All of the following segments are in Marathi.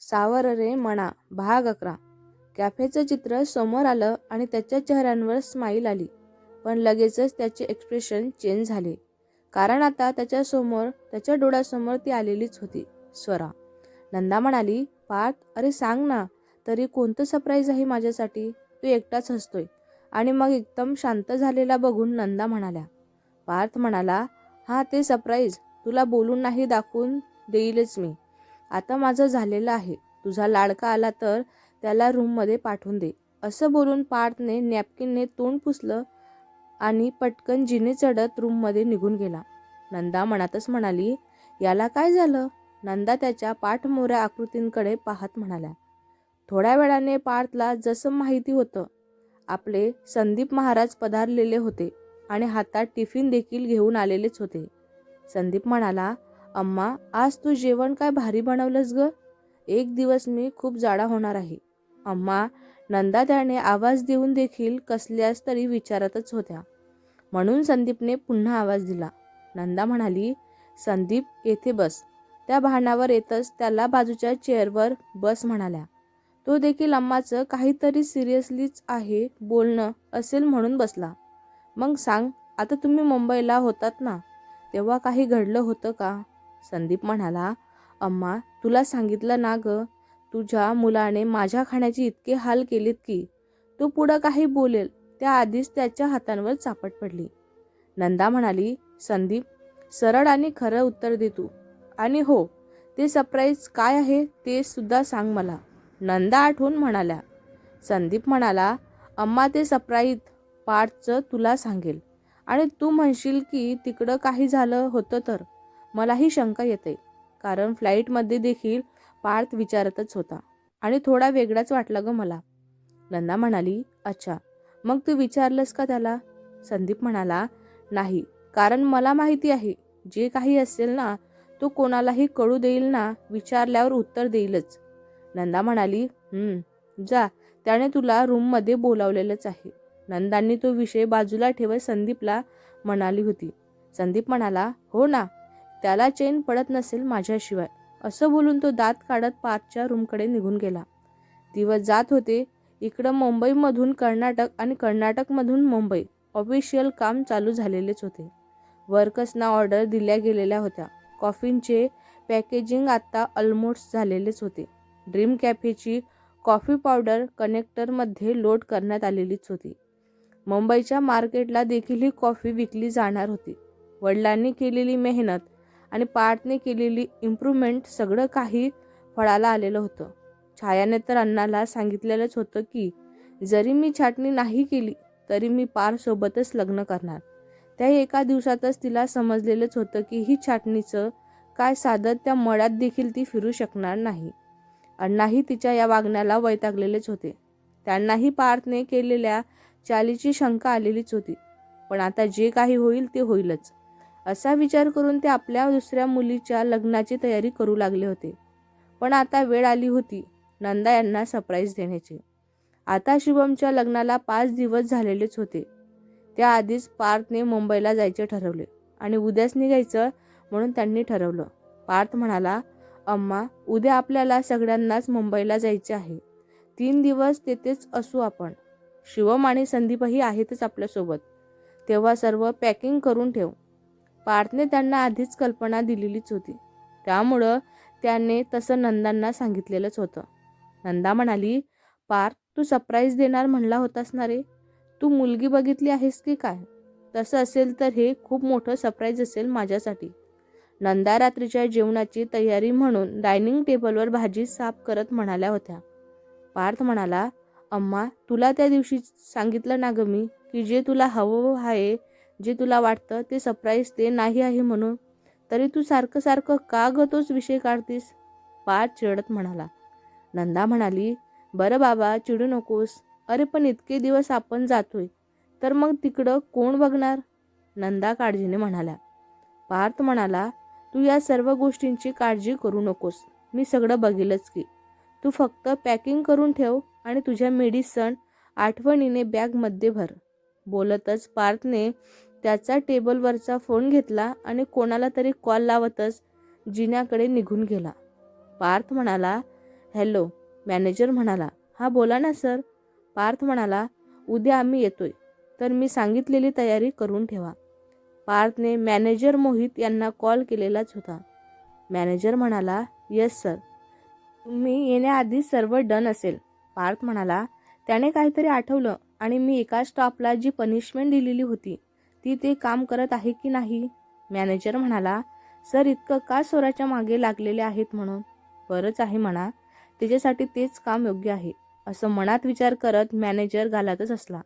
सावर रे म्हणा भाग अकरा. कॅफेचं चित्र समोर आलं आणि त्याच्या चेहऱ्यांवर स्माईल आली. पण लगेचच त्याचे एक्सप्रेशन चेंज झाले. कारण आता त्याच्यासमोर त्याच्या डोळ्यासमोर ती आलेलीच होती स्वरा. नंदा म्हणाली पार्थ अरे सांग ना तरी कोणतं सरप्राईज आहे माझ्यासाठी? तू एकटाच हसतोय. आणि मग एकदम शांत झालेला बघून नंदा म्हणाल्या. पार्थ म्हणाला हा ते सरप्राईज तुला बोलून नाही दाखवून देईलच मी. आता माझं झालेलं आहे. तुझा लाडका आला तर त्याला रूममध्ये पाठवून दे. असं बोलून पार्थने नॅपकिनने तोंड पुसलं आणि पटकन जिने चढत रूममध्ये निघून गेला. नंदा मनातच म्हणाली याला काय झालं? नंदा त्याच्या पाठमोऱ्या आकृतींकडे पाहत म्हणाल्या. थोड्या वेळाने पार्थला जसं माहिती होतं आपले संदीप महाराज पधारलेले होते आणि हातात टिफिन देखील घेऊन आलेलेच होते. संदीप म्हणाला अम्मा आज तू जेवण काय भारी बनवलंस ग? एक दिवस मी खूप जाडा होणार आहे. अम्मा नंदा त्याने आवाज देऊन देखील कसल्यास तरी विचारतच होत्या. म्हणून संदीपने पुन्हा आवाज दिला. नंदा म्हणाली संदीप येथे बस. त्या भानावर येतच त्याला बाजूच्या चेअरवर बस म्हणाल्या. तो देखील अम्माचं काहीतरी सिरियसलीच आहे बोलणं असेल म्हणून बसला. मग सांग आता तुम्ही मुंबईला होतात ना तेव्हा काही घडलं होतं का? संदीप म्हणाला अम्मा तुला सांगितलं ना ग तुझ्या मुलाने माझ्या खाण्याची इतके हाल केलेत की तो पुढं काही बोलेल त्याआधीच त्याच्या हातांवर चापट पडली. नंदा म्हणाली संदीप सरळ आणि खरं उत्तर दे तू. आणि हो ते सरप्राईज काय आहे ते सुद्धा सांग मला. नंदा आठवून म्हणाल्या. संदीप म्हणाला अम्मा ते सरप्राईज पार्टचं तुला सांगेल. आणि तू म्हणशील की तिकडं काही झालं होतं तर मलाही शंका येते. कारण फ्लाईटमध्ये देखील पार्थ विचारतच होता. आणि थोडा वेगळाच वाटला ग मला. नंदा म्हणाली अच्छा मग तू विचारलंस का त्याला? संदीप म्हणाला नाही कारण मला माहिती आहे जे काही असेल ना तो कोणालाही कळू देईल ना विचारल्यावर उत्तर देईलच. नंदा म्हणाली हम्म जा त्याने तुला रूममध्ये बोलावलेलंच आहे. नंदांनी तो विषय बाजूला ठेवत संदीपला म्हणाली होती. संदीप म्हणाला हो ना त्याला चेन पडत नसेल माझ्याशिवाय. असं बोलून तो दात काढत पाचच्या रूमकडे निघून गेला. दिवस जात होते. इकडं मुंबईमधून कर्नाटक आणि कर्नाटकमधून मुंबई. ऑफिशियल काम चालू झालेलेच होते. वर्कर्सना ऑर्डर दिल्या गेलेल्या होत्या. कॉफींचे पॅकेजिंग आत्ता ऑलमोस्ट झालेलेच होते. ड्रीम कॅफेची कॉफी पावडर कनेक्टरमध्ये लोड करण्यात आलेलीच होती. मुंबईच्या मार्केटला देखील ही कॉफी विकली जाणार होती. वडिलांनी केलेली मेहनत आणि पार्थने केलेली इम्प्रूव्हमेंट सगळं काही फळाला आलेलं होतं. छायाने तर अण्णाला सांगितलेलंच होतं की जरी मी छाटणी नाही केली तरी मी पारसोबतच लग्न करणार. त्या एका दिवसातच तिला समजलेलंच होतं की ही छाटणीचं काय साधत त्या मळ्यात देखील ती फिरू शकणार नाही. अण्णाही तिच्या या वागण्याला वैतागलेलेच होते. त्यांनाही पार्थने केलेल्या चालीची शंका आलेलीच होती. पण आता जे काही होईल ते होईलच. असा विचार करून ते आपल्या दुसऱ्या मुलीच्या लग्नाची तयारी करू लागले होते. पण आता वेळ आली होती नंदा यांना सरप्राईज देण्याची. आता शुभमच्या लग्नाला पाच दिवस झालेलेच होते. त्याआधीच पार्थने मुंबईला जायचे ठरवले आणि उद्याच निघायचं म्हणून त्यांनी ठरवलं. पार्थ म्हणाला अम्मा उद्या आपल्याला सगळ्यांनाच मुंबईला जायचे आहे. तीन दिवस तेथेच असू आपण. शिवम आणि संदीपही आहेतच आपल्यासोबत. तेव्हा सर्व पॅकिंग करून ठेव. पार्थने त्यांना आधीच कल्पना दिलेलीच होती. त्यामुळं त्याने तसं नंदांना सांगितलेलंच होतं. नंदा म्हणाली पार्थ तू सरप्राईज देणार म्हणला होतास ना रे? तू मुलगी बघितली आहेस की काय? तसं असेल तर हे खूप मोठं सरप्राईज असेल माझ्यासाठी. नंदा रात्रीच्या जेवणाची तयारी म्हणून डायनिंग टेबलवर भाजी साफ करत म्हणाल्या होत्या. पार्थ म्हणाला अम्मा तुला त्या दिवशी सांगितलं ना ग मी की जे तुला हवं आहे जे तुला वाटतं ते सरप्राईज ते नाही आहे म्हणून. तरी तू सारखं सारखं का ग तोच विषय काढतीस? पार चिडत म्हणाला. नंदा म्हणाली बरं बाबा चिडू नकोस. अरे पण इतके दिवस आपण जातोय. तर मग तिकडं कोण बघणार? नंदा काळजीने म्हणाल्या पार्थ म्हणाला तू या सर्व गोष्टींची काळजी करू नकोस. मी सगळं बघेलच की. तू फक्त पॅकिंग करून ठेव आणि तुझ्या मेडिसन आठवणीने बॅगमध्ये भर. बोलतच पार्थने त्याचा टेबलवरचा फोन घेतला आणि कोणाला तरी कॉल लावतच जिन्याकडे निघून गेला. पार्थ म्हणाला हॅलो मॅनेजर म्हणाला हा बोला ना सर. पार्थ म्हणाला उद्या आम्ही येतोय तर मी सांगितलेली तयारी करून ठेवा. पार्थने मॅनेजर मोहित यांना कॉल केलेलाच होता. मॅनेजर म्हणाला येस सर. मी येण्याआधी सर्व डन असेल. पार्थ म्हणाला त्याने काहीतरी आठवलं आणि मी एका स्टॉपला जी पनिशमेंट दिलेली होती ती ते काम करत आहे की नाही? मॅनेजर म्हणाला सर इतकं का स्वराच्या मागे लागलेले आहेत म्हणून? बरंच आहे म्हणा. त्याच्यासाठी तेच काम योग्य आहे. असं मनात विचार करत मॅनेजर घालतच असला.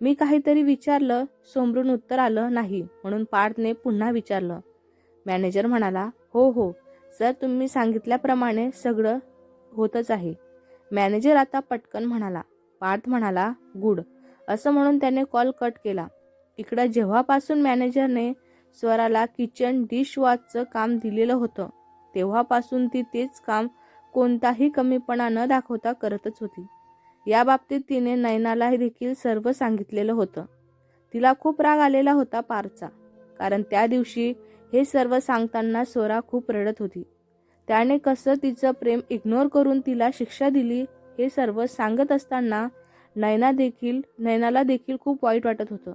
मी काहीतरी विचारलं सोमरून उत्तर आलं नाही म्हणून पार्थने पुन्हा विचारलं. मॅनेजर म्हणाला हो हो. सर तुम्ही सांगितल्याप्रमाणे सगळं होतच आहे. मॅनेजर आता पटकन म्हणाला. पार्थ म्हणाला गुड. असं म्हणून त्याने कॉल कट केला. इकडं जेव्हापासून मॅनेजरने स्वराला किचन डिशवॉशचं काम दिलेलं होतं तेव्हापासून ती तेच काम कोणताही कमीपणा न दाखवता करतच होती. या बाबतीत तिने नयनाला देखील सर्व सांगितलेलं होतं. तिला खूप राग आलेला होता पारचा कारण त्या दिवशी हे सर्व सांगताना स्वरा खूप रडत होती. त्याने कसं तिचं प्रेम इग्नोर करून तिला शिक्षा दिली हे सर्व सांगत असताना नयना देखील नयनाला देखील खूप वाईट वाटत होतं.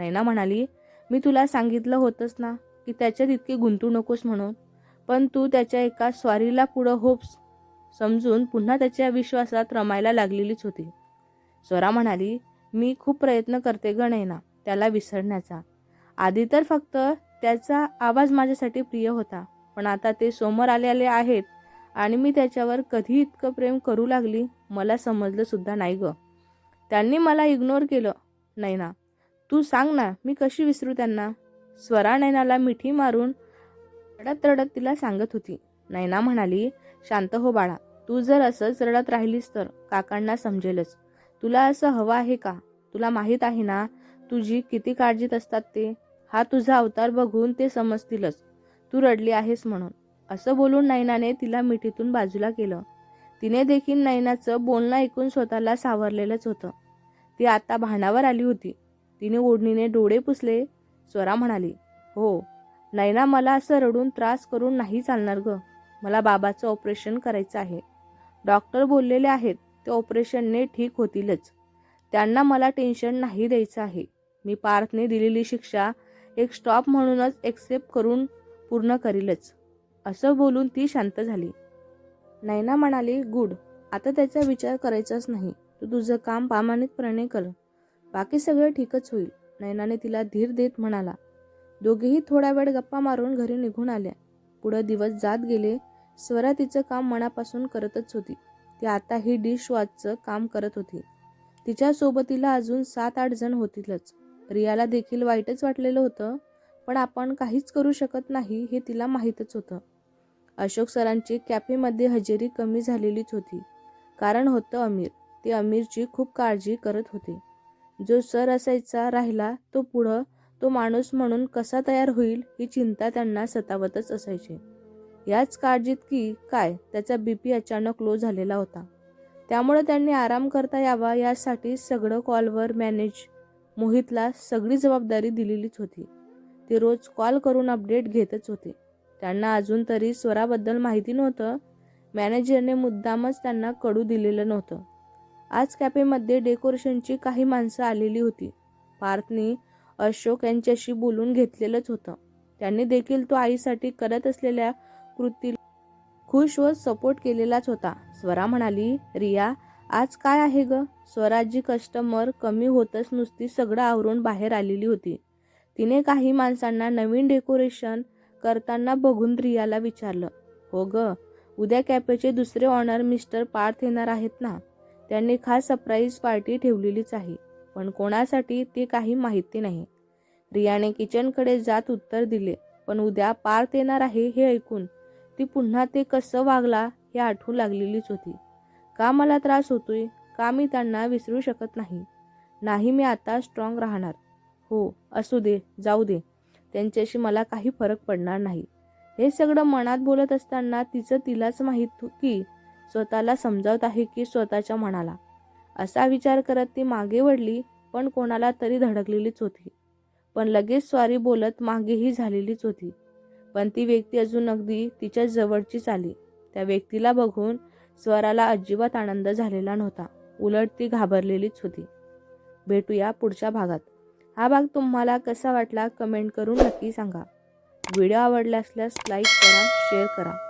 नैना म्हणाली मी तुला सांगितलं होतंच ना की त्याच्यात इतकी गुंतू नकोस म्हणून. पण तू त्याच्या एका स्वारीला पुढं होप्स समजून पुन्हा त्याच्या विश्वासात रमायला लागलेलीच होती. स्वरा म्हणाली मी खूप प्रयत्न करते ग नैना त्याला विसरण्याचा. आधी तर फक्त त्याचा आवाज माझ्यासाठी प्रिय होता पण आता ते समोर आलेले आहेत आणि मी त्याच्यावर कधी इतकं प्रेम करू लागली मला समजलं सुद्धा नाही ग. त्यांनी मला इग्नोर केलं नैना. तू सांग ना मी कशी विसरू त्यांना? स्वरा नैनाला मिठी मारून रडत रडत तिला सांगत होती. नैना म्हणाली शांत हो बाळा तू जर असंच रडत राहिलीस तर काकांना समजेलच. तुला असं हवं आहे का? तुला माहीत आहे ना तुझी किती काळजीत असतात ते? हा तुझा अवतार बघून ते समजतीलच. तू रडली आहेस म्हणून. असं बोलून नैनाने तिला मिठीतून बाजूला केलं. तिने देखील नैनाचं बोलणं ऐकून स्वतःला सावरलेलंच होतं. ती आता भानावर आली होती. तिने ओढणीने डोळे पुसले. स्वरा म्हणाली हो नैना मला असं रडून त्रास करून नाही चालणार ग. मला बाबाचं ऑपरेशन करायचं आहे. डॉक्टर बोललेले आहेत ते ऑपरेशनने ठीक होतीलच. त्यांना मला टेन्शन नाही द्यायचं आहे. मी पार्थने दिलेली शिक्षा एक स्टॉप म्हणूनच एक्सेप्ट करून पूर्ण करीलच. असं बोलून ती शांत झाली. नैना म्हणाली गुड आता त्याचा विचार करायचाच नाही. तू तुझं काम प्रामाणिकपणे कर. बाकी सगळं ठीकच होईल. नैनाने तिला धीर देत म्हणाला. दोघेही थोडा वेळ गप्पा मारून घरी निघून आल्या. पुढं दिवस जात गेले. स्वरा तिचं काम मनापासून करतच होती. ती आता ही डिश वॉचचं काम करत होती. तिच्या सोबतीला अजून सात आठ जण होतीलच. रियाला देखील वाईटच वाटलेलं होतं पण आपण काहीच करू शकत नाही हे तिला माहीतच होतं. अशोक सरांची कॅफेमध्ये हजेरी कमी झालेलीच होती. कारण होतं अमीर. ते अमीरची खूप काळजी करत होते. जो सर असायचा राहिला तो पुढं तो माणूस म्हणून कसा तयार होईल ही चिंता त्यांना सतावतच असायची. याच काळजीत की काय त्याचा बीपी अचानक लो झालेला होता. त्यामुळे त्यांनी आराम करता यावा यासाठी सगळं कॉलवर मॅनेज मोहितला सगळी जबाबदारी दिलेलीच होती. ते रोज कॉल करून अपडेट घेतच होते. त्यांना अजून तरी स्वराबद्दल माहिती नव्हतं. मॅनेजरने मुद्दामच त्यांना कडू दिलेलं नव्हतं. आज कॅफेमध्ये डेकोरेशनची काही माणसं आलेली होती. पार्थनी अशोक यांच्याशी बोलून घेतलेलंच होतं. त्यांनी देखील तो आईसाठी करत असलेल्या कृती खुश व सपोर्ट केलेलाच होता. स्वरा म्हणाली रिया आज काय आहे ग? स्वराजी कस्टमर कमी होतच नुसती सगळं आवरून बाहेर आलेली होती. तिने काही माणसांना नवीन डेकोरेशन करताना बघून रियाला विचारलं हो ग उद्या कॅफेचे दुसरे ऑनर मिस्टर पार्थ येणार आहेत ना? त्यांनी खास सरप्राईज पार्टी ठेवलेलीच आहे. पण कोणासाठी ते काही माहिती नाही. रियाने किचनकडे जात उत्तर दिले पण उद्या पार्थ येणार आहे हे ऐकून. ती पुन्हा ते कसं वागला हे आठवू लागलेलीच होती. का मला त्रास होतोय? का मी त्यांना विसरू शकत नाही? नाही मी आता स्ट्रॉंग राहणार. हो असू दे जाऊ दे. त्यांच्याशी मला काही फरक पडणार नाही. हे सगळं मनात बोलत असताना तिचं तिलाच माहीत की स्वतःला समजावत आहे की स्वतःच्या मनाला. असा विचार करत ती मागे वडली पण कोणाला तरी धडकलेलीच होती. पण लगेच स्वारी बोलत मागेही झालेलीच होती. पण ती व्यक्ती अजून अगदी तिच्या जवळचीच आली. त्या व्यक्तीला बघून स्वराला अजिबात आनंद झालेला नव्हता. उलट ती घाबरलेलीच होती. भेटूया पुढच्या भागात. हा भाग तुम्हाला कसा वाटला कमेंट करून नक्की सांगा. व्हिडिओ आवडला असल्यास लाईक करा शेअर करा.